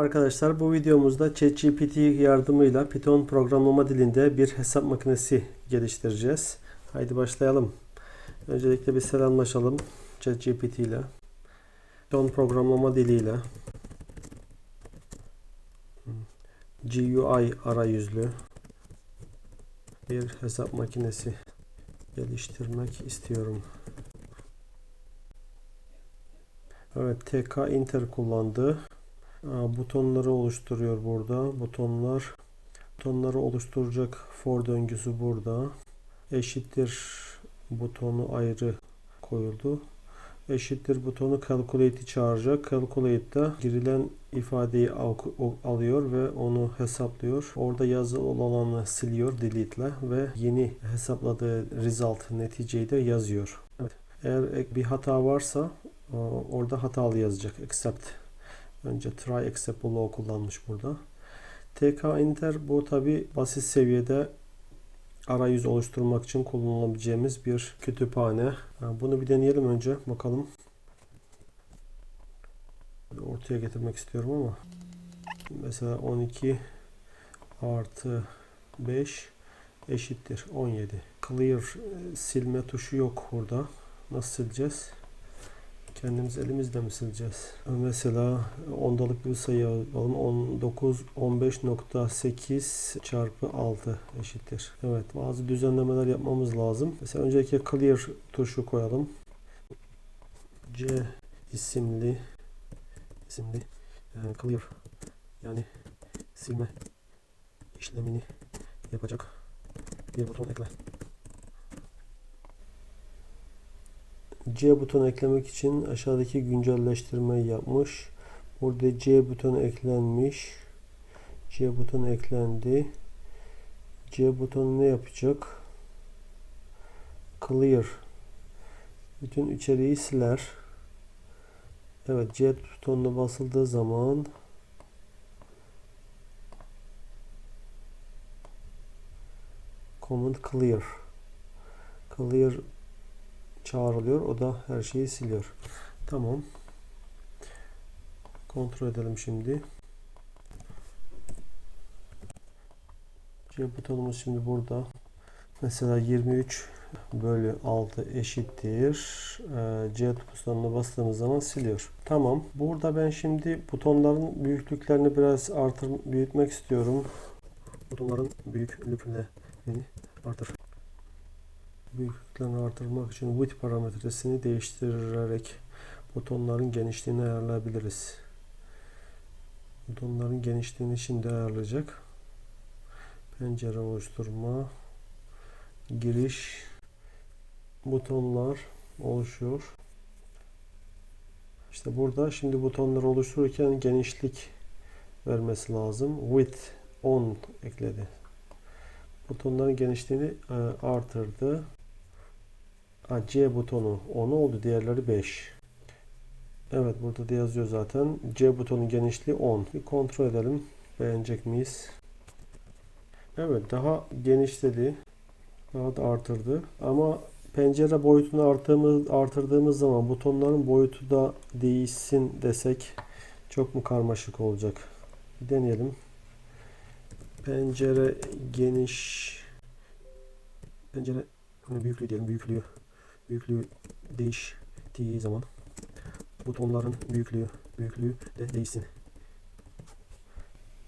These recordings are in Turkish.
Arkadaşlar bu videomuzda ChatGPT yardımıyla Python programlama dilinde bir hesap makinesi geliştireceğiz. Haydi başlayalım. Öncelikle bir selamlaşalım ChatGPT ile. Python programlama diliyle GUI arayüzlü bir hesap makinesi geliştirmek istiyorum. Evet, TK Inter kullandı. Butonları oluşturuyor burada. Butonlar butonları oluşturacak for döngüsü burada. Eşittir butonu ayrı koyuldu. Eşittir butonu calculate'i çağıracak. Calculate'da girilen ifadeyi al- alıyor ve onu hesaplıyor. Orada yazılı olanı siliyor delete ile ve yeni hesapladığı result neticeyi de yazıyor. Evet. Eğer bir hata varsa orada hatalı yazacak. Except Önce try except below kullanmış burada. TK Inter bu tabi basit seviyede arayüz oluşturmak için kullanabileceğimiz bir kütüphane. Bunu bir deneyelim önce bakalım. Ortaya getirmek istiyorum ama mesela 12 artı 5 eşittir 17. Clear silme tuşu yok burada. Nasıl sileceğiz? Kendimiz elimizle mi sileceğiz? Mesela ondalık bir sayı alalım. 19, 15.8 çarpı 6 eşittir. Evet bazı düzenlemeler yapmamız lazım. Mesela önceki clear tuşu koyalım. C isimli isimli yani clear yani silme işlemini yapacak bir buton ekle. C butonu eklemek için aşağıdaki güncelleştirmeyi yapmış. Burada C butonu eklenmiş. C butonu eklendi. C butonu ne yapacak? Clear. Bütün içeriği siler. Evet C butonuna basıldığı zaman Command Clear. Clear çağrılıyor. O da her şeyi siliyor. Tamam. Kontrol edelim şimdi. C butonumuz şimdi burada. Mesela 23 bölü 6 eşittir. Ee, C butonuna bastığımız zaman siliyor. Tamam. Burada ben şimdi butonların büyüklüklerini biraz artır büyütmek istiyorum. Butonların büyüklüklerini artır büyüklüklerini artırmak için width parametresini değiştirerek butonların genişliğini ayarlayabiliriz. Butonların genişliğini şimdi ayarlayacak. Pencere oluşturma, giriş, butonlar oluşuyor. İşte burada şimdi butonları oluştururken genişlik vermesi lazım. Width 10 ekledi. Butonların genişliğini artırdı. Ha, C butonu 10 oldu. Diğerleri 5. Evet burada da yazıyor zaten. C butonu genişliği 10. Bir kontrol edelim. Beğenecek miyiz? Evet daha genişledi. Daha da artırdı. Ama pencere boyutunu artırdığımız, artırdığımız zaman butonların boyutu da değişsin desek çok mu karmaşık olacak? Bir deneyelim. Pencere geniş pencere büyüklüğü diyelim büyüklüğü büyüklüğü değiştiği zaman butonların büyüklüğü büyüklüğü de değişsin.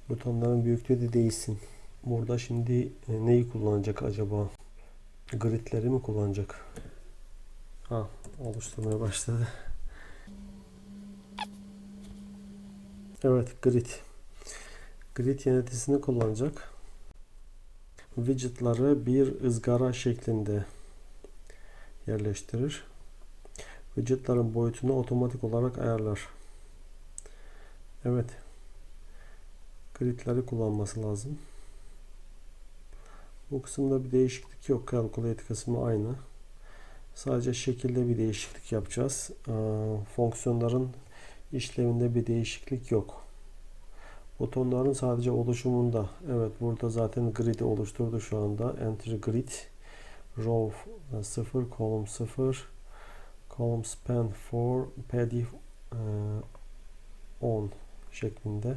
Butonların büyüklüğü de değişsin. Burada şimdi e, neyi kullanacak acaba? Gridleri mi kullanacak? Ha, oluşturmaya başladı. Evet, grid. Grid yöneticisini kullanacak. Widgetları bir ızgara şeklinde yerleştirir. Widgetların boyutunu otomatik olarak ayarlar. Evet. Gridleri kullanması lazım. Bu kısımda bir değişiklik yok. Calculate kısmı aynı. Sadece şekilde bir değişiklik yapacağız. Fonksiyonların işlevinde bir değişiklik yok. Butonların sadece oluşumunda. Evet burada zaten grid'i oluşturdu şu anda. Enter grid row 0 column 0 column span 4 pd e, 10 şeklinde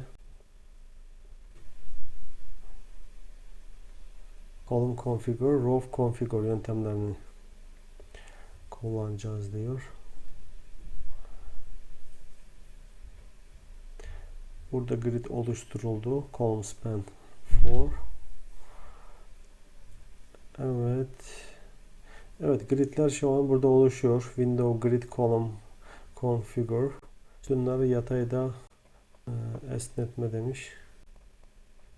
column configure row configure yöntemlerini kullanacağız diyor. Burada grid oluşturuldu. Column span 4 Evet. Evet gridler şu an burada oluşuyor. Window grid column configure. Şunları yatayda e, esnetme demiş.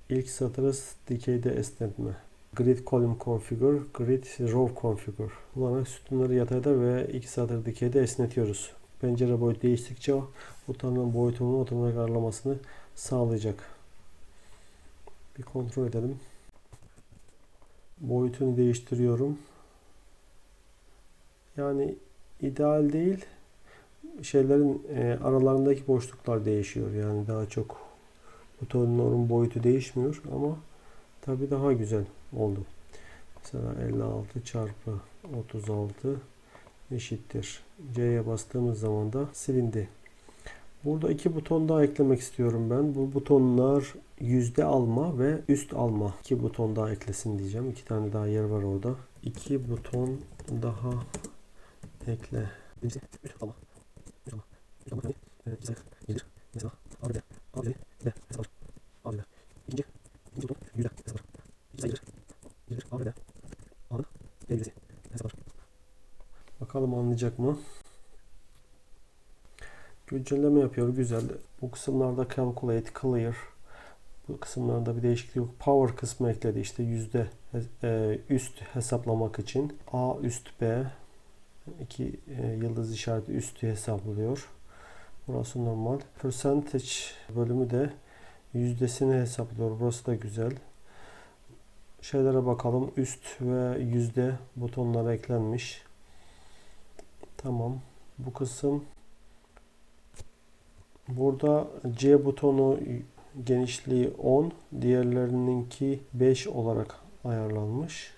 İlk satırı dikeyde esnetme. Grid column configure, grid row configure. Kullanarak sütunları yatayda ve iki satır dikeyde esnetiyoruz. Pencere boyutu değiştikçe butonun boyutunun otomatik ayarlamasını sağlayacak. Bir kontrol edelim. Boyutunu değiştiriyorum. Yani ideal değil. Şeylerin e, aralarındaki boşluklar değişiyor. Yani daha çok butonların boyutu değişmiyor ama tabi daha güzel oldu. Mesela 56 çarpı 36 eşittir. C'ye bastığımız zaman da silindi. Burada iki buton daha eklemek istiyorum ben. Bu butonlar yüzde alma ve üst alma. İki buton daha eklesin diyeceğim. İki tane daha yer var orada. İki buton daha ekle. Üst alma. Üst alma. Üst alma güzel. Gelir. Mesela A ve A ve D hesap var. A ve D. İkinci. İkinci buton yüzde hesap var. Sayı gelir. Gelir. A ve D. A'nın D yüzdesi hesap var. Bakalım anlayacak mı? Güncelleme yapıyor. Güzel. Bu kısımlarda calculate, clear. Bu kısımlarda bir değişiklik yok. Power kısmı ekledi. İşte yüzde e, üst hesaplamak için. A üst B. iki e, yıldız işareti üstü hesaplıyor. Burası normal. Percentage bölümü de yüzdesini hesaplıyor. Burası da güzel. Şeylere bakalım. Üst ve yüzde butonlara eklenmiş. Tamam. Bu kısım Burada C butonu genişliği 10, diğerlerininki 5 olarak ayarlanmış.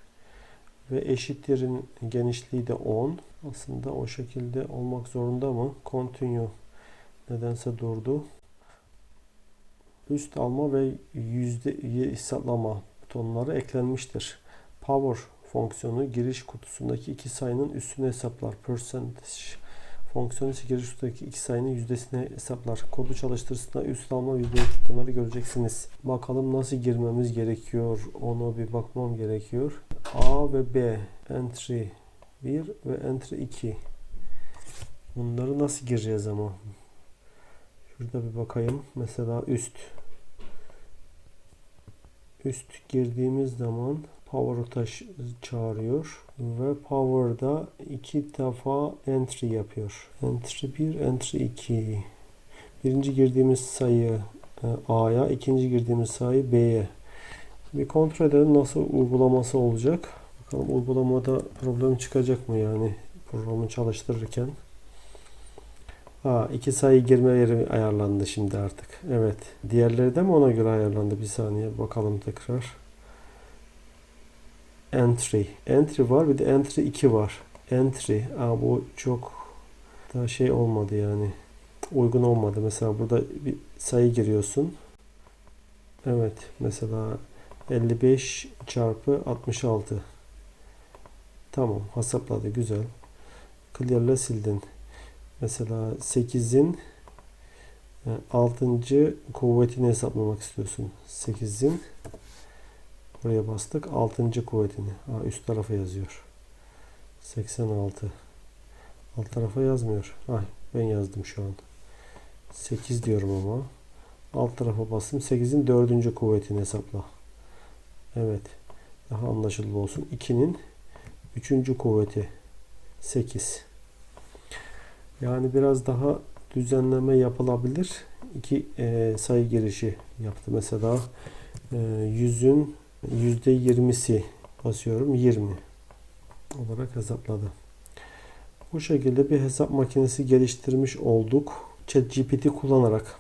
Ve eşittirin genişliği de 10. Aslında o şekilde olmak zorunda mı? Continue nedense durdu. Üst alma ve yüzde hesaplama butonları eklenmiştir. Power fonksiyonu giriş kutusundaki iki sayının üstünü hesaplar. Percentage fonksiyonu giriş kutusundaki iki sayının yüzdesini hesaplar. Kodu çalıştırısında üst alma yüzde butonları göreceksiniz. Bakalım nasıl girmemiz gerekiyor. Onu bir bakmam gerekiyor. A ve B entry 1 ve entry 2. Bunları nasıl gireceğiz ama? Şurada bir bakayım. Mesela üst. Üst girdiğimiz zaman power taş çağırıyor ve power'da iki defa entry yapıyor. Entry 1, entry 2. Birinci girdiğimiz sayı e, A'ya, ikinci girdiğimiz sayı B'ye. Bir kontrol edelim nasıl uygulaması olacak. Bakalım uygulamada problem çıkacak mı yani programı çalıştırırken. Ha, iki sayı girme yeri ayarlandı şimdi artık. Evet. Diğerleri de mi ona göre ayarlandı? Bir saniye bakalım tekrar. Entry. Entry var bir de entry 2 var. Entry. Aa, bu çok daha şey olmadı yani. Uygun olmadı. Mesela burada bir sayı giriyorsun. Evet. Mesela 55 çarpı 66. Tamam. Hesapladı. Güzel. Clear'la sildin. Mesela 8'in 6. E, kuvvetini hesaplamak istiyorsun. 8'in buraya bastık. 6. kuvvetini. Ha, üst tarafa yazıyor. 86. Alt tarafa yazmıyor. Ay ben yazdım şu an. 8 diyorum ama. Alt tarafa bastım. 8'in 4. kuvvetini hesapla. Evet. Daha anlaşılır olsun. 2'nin 3. kuvveti 8. Yani biraz daha düzenleme yapılabilir. İki e, sayı girişi yaptı. Mesela e, yüzde yirmisi basıyorum 20 olarak hesapladı. Bu şekilde bir hesap makinesi geliştirmiş olduk. ChatGPT kullanarak.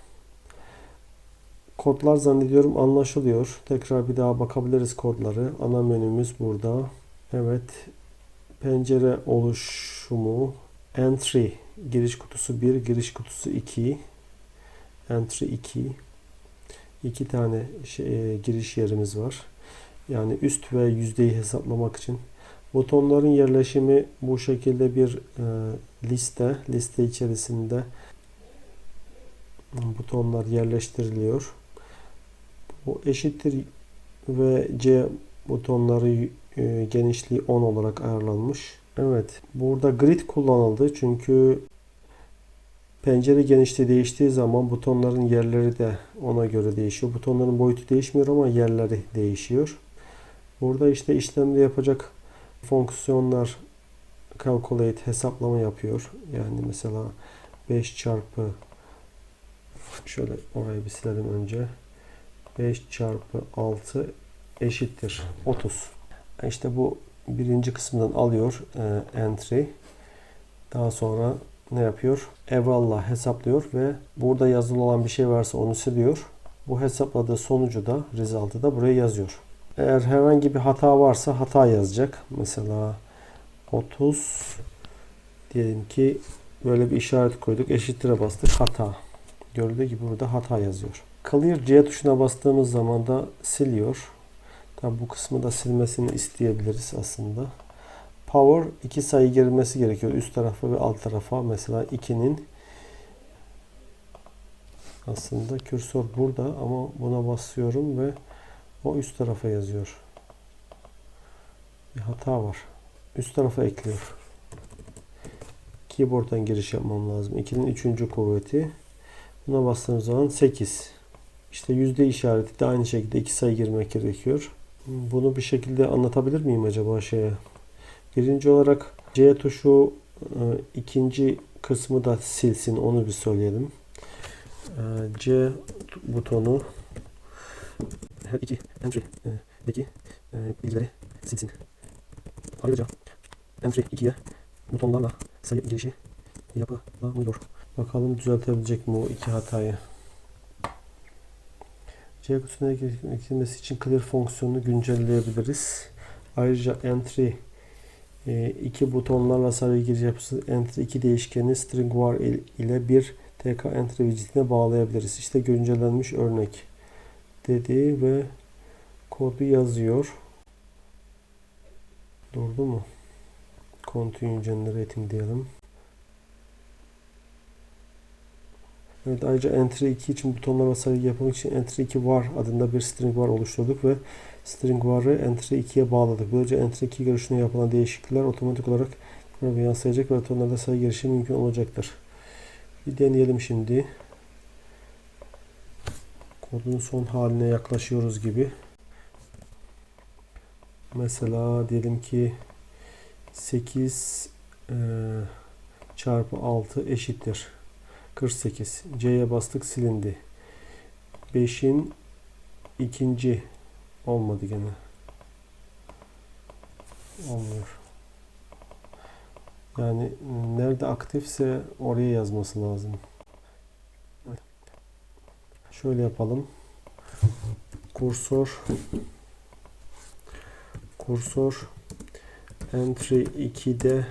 Kodlar zannediyorum anlaşılıyor. Tekrar bir daha bakabiliriz kodları. Ana menümüz burada. Evet. Pencere oluşumu. Entry Giriş kutusu 1, giriş kutusu 2. Entry 2. 2 tane şey, e, giriş yerimiz var. Yani üst ve yüzdeyi hesaplamak için. Butonların yerleşimi bu şekilde bir e, liste. Liste içerisinde butonlar yerleştiriliyor. Bu eşittir ve C butonları e, genişliği 10 olarak ayarlanmış. Evet. Burada grid kullanıldı. Çünkü pencere genişliği değiştiği zaman butonların yerleri de ona göre değişiyor. Butonların boyutu değişmiyor ama yerleri değişiyor. Burada işte işlemde yapacak fonksiyonlar calculate hesaplama yapıyor. Yani mesela 5 çarpı şöyle orayı bir silelim önce. 5 çarpı 6 eşittir 30. İşte bu birinci kısmından alıyor e, entry. Daha sonra ne yapıyor? Evalla hesaplıyor ve burada yazılı olan bir şey varsa onu siliyor. Bu hesapladığı sonucu da, result'ı da buraya yazıyor. Eğer herhangi bir hata varsa hata yazacak. Mesela 30 diyelim ki böyle bir işaret koyduk. Eşittir'e bastık. Hata. Gördüğü gibi burada hata yazıyor. Clear C tuşuna bastığımız zaman da siliyor. Tabi bu kısmı da silmesini isteyebiliriz aslında. Power iki sayı girmesi gerekiyor. Üst tarafa ve alt tarafa. Mesela 2'nin aslında kürsor burada ama buna basıyorum ve o üst tarafa yazıyor. Bir hata var. Üst tarafa ekliyor. Keyboard'dan giriş yapmam lazım. 2'nin 3. kuvveti. Buna bastığım zaman 8. İşte yüzde işareti de aynı şekilde iki sayı girmek gerekiyor. Bunu bir şekilde anlatabilir miyim acaba şeye? Birinci olarak C tuşu e, ikinci kısmı da silsin. Onu bir söyleyelim. E, C butonu her iki entry'deki e, bilgileri silsin. Ayrıca entry 2'ye butonlarla sayı girişi yapılamıyor. Bakalım düzeltebilecek mi o iki hatayı. C kutusuna eklenmesi için clear fonksiyonunu güncelleyebiliriz. Ayrıca entry e, iki butonlarla sarı giriş yapısı entry 2 değişkeni string var ile bir tk entry widgetine bağlayabiliriz. İşte güncellenmiş örnek dedi ve kodu yazıyor. Durdu mu? Continue generating diyelim. Evet ayrıca entry 2 için butonlara sayı yapmak için entry 2 var adında bir string var oluşturduk ve string var'ı entry 2'ye bağladık. Böylece entry 2 görüşüne yapılan değişiklikler otomatik olarak yansıyacak ve butonlarda sayı girişi mümkün olacaktır. Bir deneyelim şimdi. Kodun son haline yaklaşıyoruz gibi. Mesela diyelim ki 8 e, çarpı 6 eşittir 48. C'ye bastık silindi. 5'in ikinci olmadı gene. Olmuyor. Yani nerede aktifse oraya yazması lazım. Şöyle yapalım. Kursor kursor entry 2'de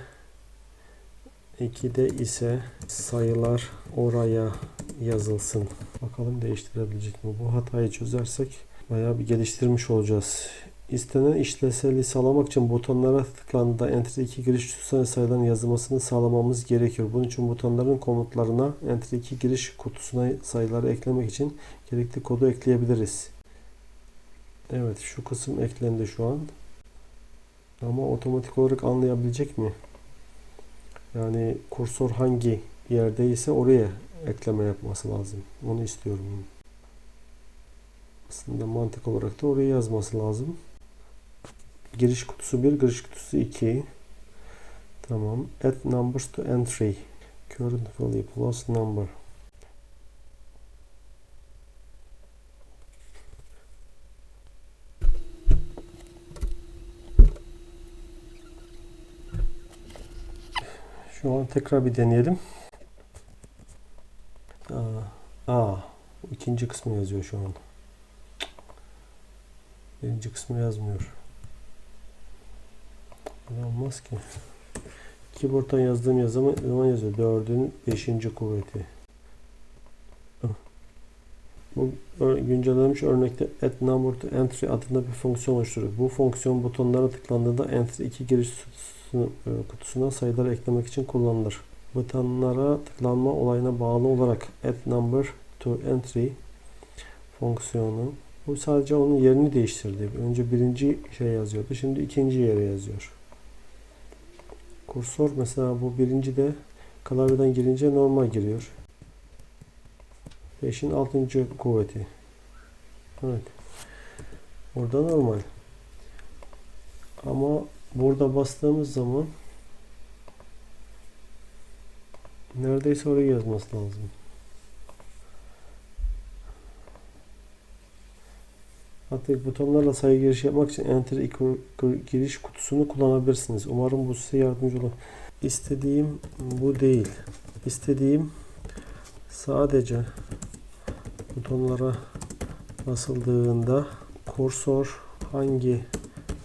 2'de ise sayılar oraya yazılsın. Bakalım değiştirebilecek mi? Bu hatayı çözersek bayağı bir geliştirmiş olacağız. İstenen işlevselliği sağlamak için butonlara tıklandığında Enter 2 giriş tutsana sayıların yazılmasını sağlamamız gerekiyor. Bunun için butonların komutlarına Enter 2 giriş kutusuna sayıları eklemek için gerekli kodu ekleyebiliriz. Evet şu kısım eklendi şu an. Ama otomatik olarak anlayabilecek mi? Yani kursor hangi yerdeyse oraya ekleme yapması lazım. Onu istiyorum. Aslında mantık olarak da oraya yazması lazım. Giriş kutusu 1, giriş kutusu 2. Tamam. Add numbers to entry. Current value plus number. Şu an tekrar bir deneyelim. Aa, aa ikinci kısmı yazıyor şu an. Birinci kısmı yazmıyor. Ne olmaz ki. Keyboard'dan yazdığım yazımı zaman yazıyor. Dördün beşinci kuvveti. Bu ö- güncellenmiş örnekte add number to entry adında bir fonksiyon oluşturuyor. Bu fonksiyon butonlara tıklandığında entry 2 giriş e, kutusuna sayılar eklemek için kullanılır. Butonlara tıklanma olayına bağlı olarak add number to entry fonksiyonu bu sadece onun yerini değiştirdi. Önce birinci şey yazıyordu. Şimdi ikinci yere yazıyor. Kursor mesela bu birinci de klavyeden girince normal giriyor. 5'in 6. kuvveti. Evet. Orada normal. Ama burada bastığımız zaman neredeyse oraya yazması lazım. Hatta butonlarla sayı girişi yapmak için Enter giriş kutusunu kullanabilirsiniz. Umarım bu size yardımcı olur. İstediğim bu değil. İstediğim sadece butonlara basıldığında kursor hangi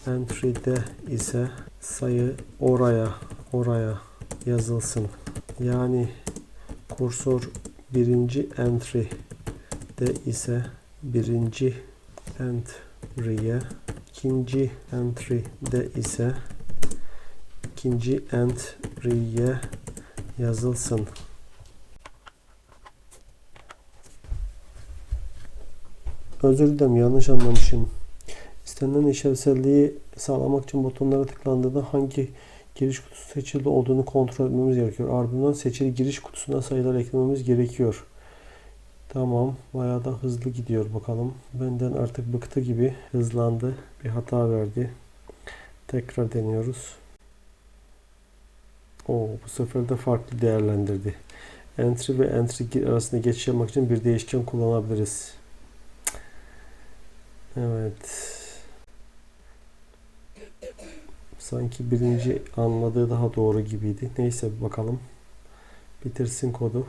entry'de ise sayı oraya oraya yazılsın. Yani kursor birinci entry'de ise birinci entry'ye ikinci entry'de ise ikinci entry'ye yazılsın. Özür dilerim yanlış anlamışım. İstenilen işlevselliği sağlamak için butonlara tıklandığında hangi giriş kutusu seçili olduğunu kontrol etmemiz gerekiyor. Ardından seçili giriş kutusuna sayılar eklememiz gerekiyor. Tamam. Bayağı da hızlı gidiyor bakalım. Benden artık bıktı gibi hızlandı. Bir hata verdi. Tekrar deniyoruz. Oo, bu sefer de farklı değerlendirdi. Entry ve entry arasında geçiş yapmak için bir değişken kullanabiliriz. Evet. Sanki birinci anladığı daha doğru gibiydi. Neyse bakalım. Bitirsin kodu.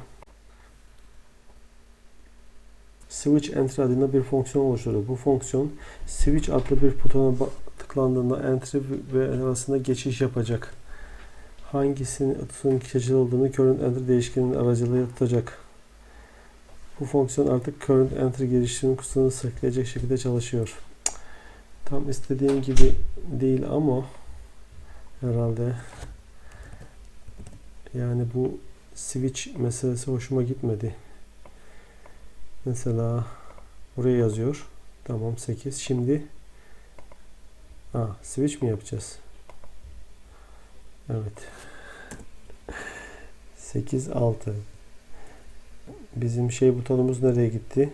Switch Entry adında bir fonksiyon oluşturuyor. Bu fonksiyon Switch adlı bir butona tıklandığında Entry ve arasında geçiş yapacak. Hangisinin kutusunun seçili olduğunu current entry değişkeninin aracılığıyla tutacak. Bu fonksiyon artık current entry girişinin kutusunu sakleyecek şekilde çalışıyor. Tam istediğim gibi değil ama herhalde yani bu switch meselesi hoşuma gitmedi. Mesela buraya yazıyor. Tamam 8. Şimdi ha, switch mi yapacağız? Evet. 8 6. Bizim şey butonumuz nereye gitti?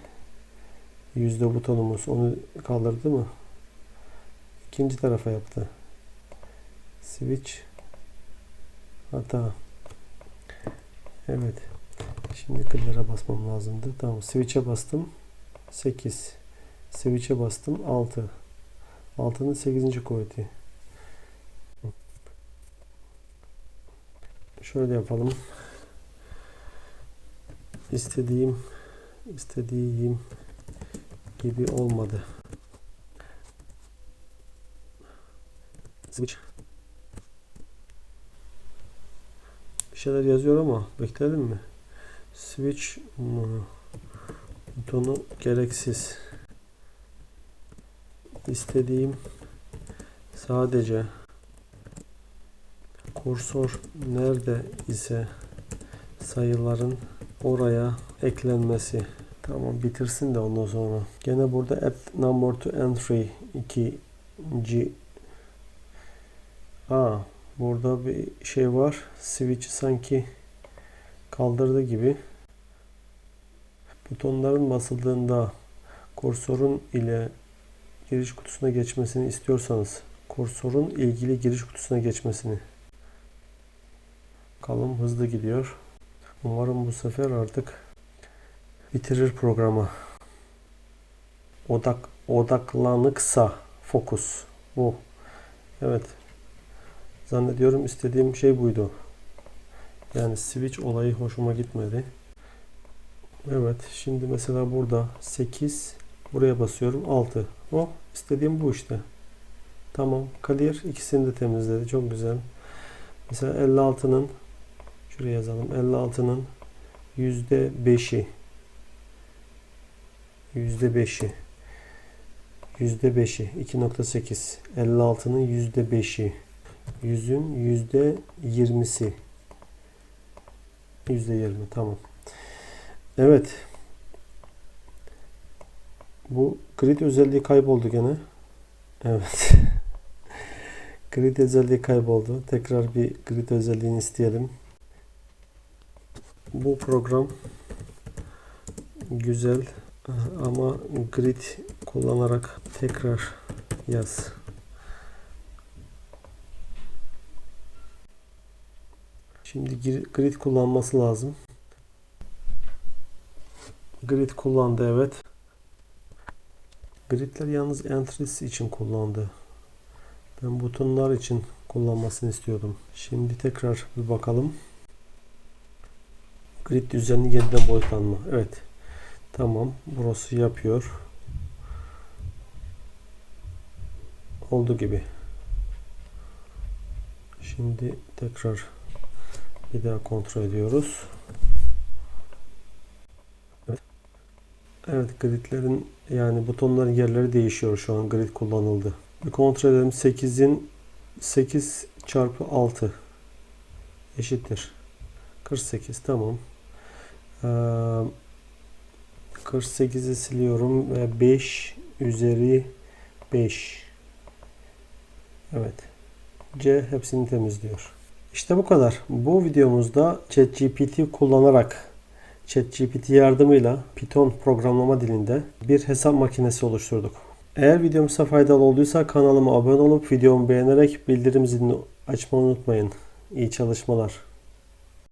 Yüzde butonumuz onu kaldırdı mı? İkinci tarafa yaptı. Switch hata. Evet. Şimdi kıllara basmam lazımdı. Tamam. Switch'e bastım. 8. Switch'e bastım. 6. 6'nın 8. kuvveti. Şöyle yapalım. İstediğim istediğim gibi olmadı. Switch. Bir şeyler yazıyor ama bekleyelim mi? Switch butonu gereksiz. İstediğim sadece kursor nerede ise sayıların oraya eklenmesi. Tamam bitirsin de ondan sonra. Gene burada add number to entry 2. Aa, burada bir şey var. Switch sanki kaldırdı gibi. Butonların basıldığında kursorun ile giriş kutusuna geçmesini istiyorsanız kursorun ilgili giriş kutusuna geçmesini. Bakalım hızlı gidiyor. Umarım bu sefer artık bitirir programı. Odak odaklanıksa fokus bu. Evet. Zannediyorum istediğim şey buydu. Yani switch olayı hoşuma gitmedi. Evet. Şimdi mesela burada 8 buraya basıyorum 6. O istediğim bu işte. Tamam. Clear ikisini de temizledi. Çok güzel. Mesela 56'nın şuraya yazalım. 56'nın %5'i %5'i. %5'i 2.8. 56'nın %5'i. 100'ün %20'si. %20 tamam. Evet. Bu grid özelliği kayboldu gene. Evet. grid özelliği kayboldu. Tekrar bir grid özelliğini isteyelim. Bu program güzel ama grid kullanarak tekrar yaz. Şimdi grid kullanması lazım. Grid kullandı evet. Gridler yalnız entries için kullandı. Ben butonlar için kullanmasını istiyordum. Şimdi tekrar bir bakalım. Grid düzeni yeniden boyutlanma. Evet. Tamam. Burası yapıyor. Oldu gibi. Şimdi tekrar bir daha kontrol ediyoruz. Evet. Evet gridlerin yani butonların yerleri değişiyor şu an grid kullanıldı. Bir kontrol edelim. 8'in 8 çarpı 6 eşittir. 48 tamam. Ee, 48'i siliyorum ve 5 üzeri 5. Evet. C hepsini temizliyor. İşte bu kadar. Bu videomuzda ChatGPT kullanarak ChatGPT yardımıyla Python programlama dilinde bir hesap makinesi oluşturduk. Eğer videom faydalı olduysa kanalıma abone olup videomu beğenerek bildirim zilini açmayı unutmayın. İyi çalışmalar.